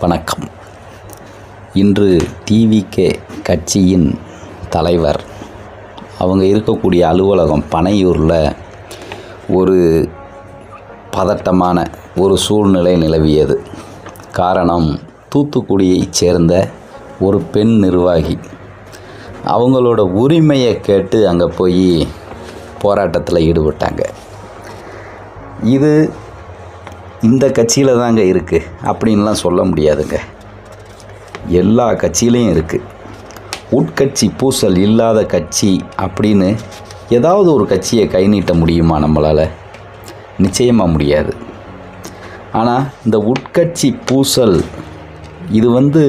வணக்கம். இன்று டிவிகே கட்சியின் தலைவர் அவங்க இருக்கக்கூடிய அலுவலகம் பனையூரில் ஒரு பதட்டமான ஒரு சூழ்நிலை நிலவியது. காரணம் தூத்துக்குடியைச் சேர்ந்த ஒரு பெண் நிர்வாகி. அவங்களோட உரிமையை கேட்டு அங்கே போய் போராட்டத்தில் ஈடுபட்டாங்க. இது இந்த கட்சியில் தாங்க இருக்குது அப்படின்லாம் சொல்ல முடியாதுங்க. எல்லா கட்சியிலையும் இருக்குது உட்கட்சி பூசல் இல்லாத கட்சி அப்படின்னு ஏதாவது ஒரு கட்சியை கை நீட்ட முடியுமா நம்மளால்? நிச்சயமாக முடியாது. ஆனால் இந்த உட்கட்சி பூசல் இது வந்து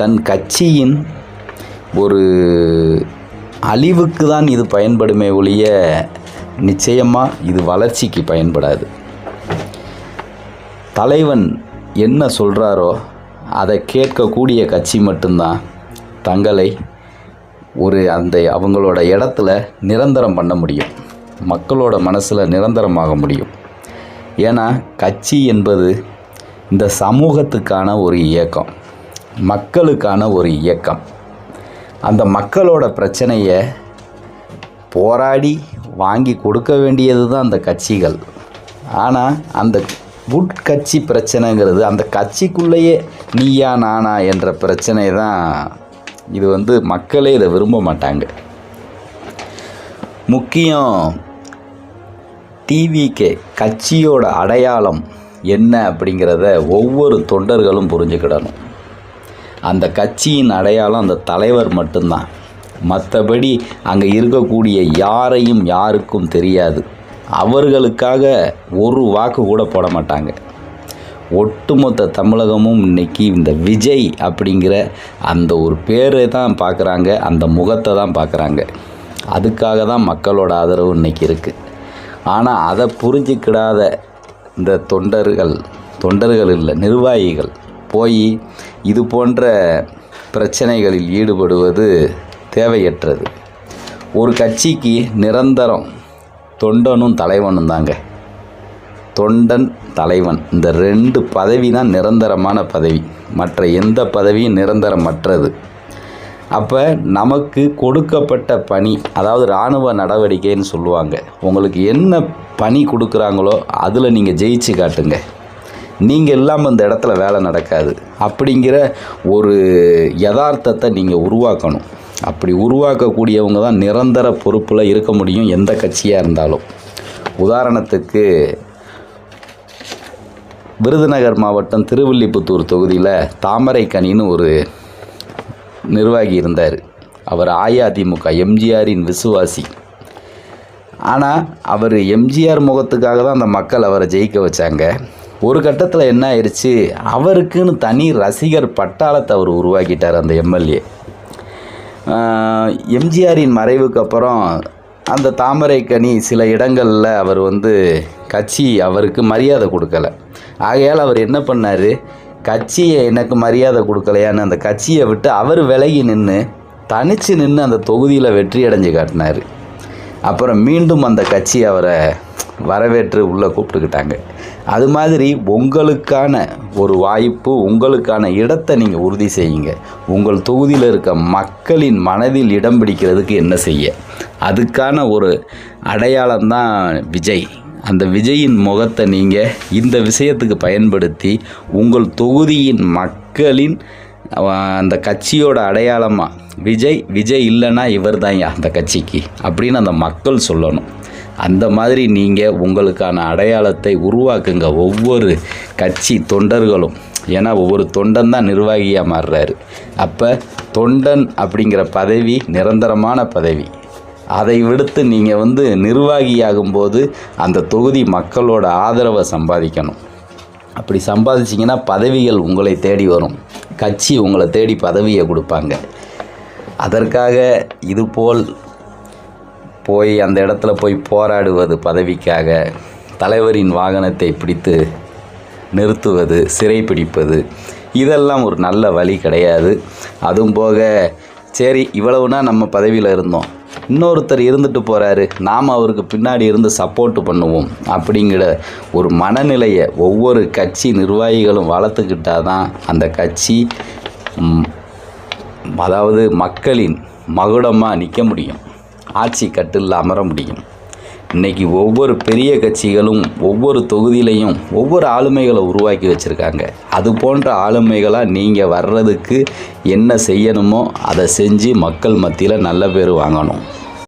தன் கட்சியின் ஒரு அழிவுக்கு தான் இது பயன்படுமே ஒழிய நிச்சயமாக இது வளர்ச்சிக்கு பயன்படாது. தலைவன் என்ன சொல்கிறாரோ அதை கேட்கக்கூடிய கட்சி மட்டும்தான். தங்களை ஒரு அந்த அவங்களோட இடத்துல நிரந்தரம் பண்ண முடியும். மக்களோட மனசில் நிரந்தரமாக முடியும். ஏன்னா கட்சி என்பது இந்த சமூகத்துக்கான ஒரு இயக்கம். மக்களுக்கான ஒரு இயக்கம். அந்த மக்களோட பிரச்சனையை போராடி வாங்கி கொடுக்க வேண்டியது தான் அந்த கட்சிகள். ஆனால் அந்த உட்கட்சி பிரச்சனைங்கிறது அந்த கட்சிக்குள்ளேயே நீயா நானா என்ற பிரச்சனை தான் இது வந்து மக்களே இதை விரும்ப மாட்டாங்க. முக்கியம் டிவிகே கட்சியோட அடையாளம் என்ன அப்படிங்கிறத ஒவ்வொரு தொண்டர்களும் புரிஞ்சுக்கிடணும். அந்த கட்சியின் அடையாளம் அந்த தலைவர் மட்டும்தான். மற்றபடி அங்கே இருக்கக்கூடிய யாரையும் யாருக்கும் தெரியாது. அவர்களுக்காக ஒரு வாக்கு கூட போட மாட்டாங்க. ஒட்டுமொத்த தமிழகமும் இன்னைக்கு இந்த விஜய் அப்படிங்கிற அந்த ஒரு பேரை தான் பார்க்குறாங்க அந்த முகத்தை தான் பார்க்குறாங்க. அதுக்காக தான் மக்களோட ஆதரவு இன்னைக்கு இருக்குது ஆனால் அதை புரிஞ்சிக்கிடாத இந்த தொண்டர்கள் தொண்டர்கள் இல்லை நிர்வாகிகள் போய் இது போன்ற பிரச்சனைகளில் ஈடுபடுவது தேவையற்றது. ஒரு கட்சிக்கு நிரந்தரம் தொண்டனும் தலைவனும் தாங்க தொண்டன் தலைவன். இந்த ரெண்டு பதவி தான் நிரந்தரமான பதவி. மற்ற எந்த பதவியும் நிரந்தரமற்றது அப்போ நமக்கு கொடுக்கப்பட்ட பணி அதாவது இராணுவ நடவடிக்கைன்னு சொல்லுவாங்க. உங்களுக்கு என்ன பணி கொடுக்குறாங்களோ அதில் நீங்கள் ஜெயிச்சு காட்டுங்க. நீங்கள் இல்லாமல் இந்த இடத்துல வேலை நடக்காது. அப்படிங்கிற ஒரு யதார்த்தத்தை நீங்கள் உருவாக்கணும். அப்படி உருவாக்கக்கூடியவங்க தான் நிரந்தர பொறுப்பில் இருக்க முடியும் எந்த கட்சியாக இருந்தாலும். உதாரணத்துக்கு விருதுநகர் மாவட்டம் திருவில்லிபுத்தூர் தொகுதியில் தாமரைக்கனின்னு ஒரு நிர்வாகி இருந்தார். அவர் அஇஅதிமுக எம்ஜிஆரின் விசுவாசி. ஆனால் அவர் எம்ஜிஆர் முகத்துக்காக தான் அந்த மக்கள் அவரை ஜெயிக்க வச்சாங்க. ஒரு கட்டத்தில் என்ன ஆயிடுச்சு அவருக்குன்னு தனி ரசிகர் பட்டாளத்தை அவர் உருவாக்கிட்டார் அந்த எம்எல்ஏ. எம்ஜிஆரின் மறைவுக்கு அப்புறம் அந்த தாமரைக்கனி சில இடங்களில் அவர் வந்து கட்சி அவருக்கு மரியாதை கொடுக்கல. ஆகையால் அவர் என்ன பண்ணார்? கட்சியை எனக்கு மரியாதை கொடுக்கலையான்னு அந்த கட்சியை விட்டு அவர் விலகி நின்று தனித்து நின்று அந்த தொகுதியில் வெற்றி அடைஞ்சு காட்டினார். அப்புறம் மீண்டும் அந்த கட்சி அவரை வரவேற்று உள்ளே கூப்பிட்டுக்கிட்டாங்க. அது மாதிரி உங்களுக்கான ஒரு வாய்ப்பு உங்களுக்கான இடத்தை நீங்கள் உறுதி செய்யுங்க. உங்கள் தொகுதியில் இருக்க மக்களின் மனதில் இடம் பிடிக்கிறதுக்கு என்ன செய்ய? அதுக்கான ஒரு அடையாளம்தான் விஜய். அந்த விஜயின் முகத்தை நீங்கள் இந்த விஷயத்துக்கு பயன்படுத்தி உங்கள் தொகுதியின் மக்களின் அந்த கட்சியோட அடையாளமாக விஜய் விஜய் இல்லைன்னா இவர் தான் அந்த கட்சிக்கு? அப்படின்னு அந்த மக்கள் சொல்லணும். அந்த மாதிரி நீங்கள் உங்களுக்கான அடையாளத்தை உருவாக்குங்க ஒவ்வொரு கட்சி தொண்டர்களும். ஏன்னா ஒவ்வொரு தொண்டன் தான் நிர்வாகியாக மாறுறாரு. அப்போ தொண்டன் அப்படிங்கிற பதவி நிரந்தரமான பதவி. அதை விடுத்து நீங்கள் வந்து நிர்வாகியாகும்போது அந்த தொகுதி மக்களோட ஆதரவை சம்பாதிக்கணும். அப்படி சம்பாதிச்சிங்கன்னா பதவிகள் உங்களை தேடி வரும். கட்சி உங்களை தேடி பதவியை கொடுப்பாங்க. அதற்காக இதுபோல் போய் அந்த இடத்துல போய் போராடுவது பதவிக்காக தலைவரின் வாகனத்தை பிடித்து நிறுத்துவது சிறை பிடிப்பது இதெல்லாம் ஒரு நல்ல வழி கிடையாது. அதுவும் போக சரி இவ்வளவுனா நம்ம பதவியில் இருந்தோம். இன்னொருத்தர் இருந்துட்டு போகிறாரு நாம் அவருக்கு பின்னாடி இருந்து சப்போர்ட் பண்ணுவோம். அப்படிங்கிற ஒரு மனநிலையை ஒவ்வொரு கட்சி நிர்வாகிகளும் வளர்த்துக்கிட்டால் தான் அந்த கட்சி அதாவது மக்களின் மகுடமாக நிற்க முடியும். ஆட்சி கட்டில் அமர முடியும். இன்றைக்கி ஒவ்வொரு பெரிய கட்சிகளும் ஒவ்வொரு தொகுதியிலையும் ஒவ்வொரு ஆளுமைகளை உருவாக்கி வச்சுருக்காங்க. அது போன்ற ஆளுமைகளாக நீங்கள் வர்றதுக்கு என்ன செய்யணுமோ அதை செஞ்சு மக்கள் மத்தியில் நல்ல பேர் வாங்கணும்.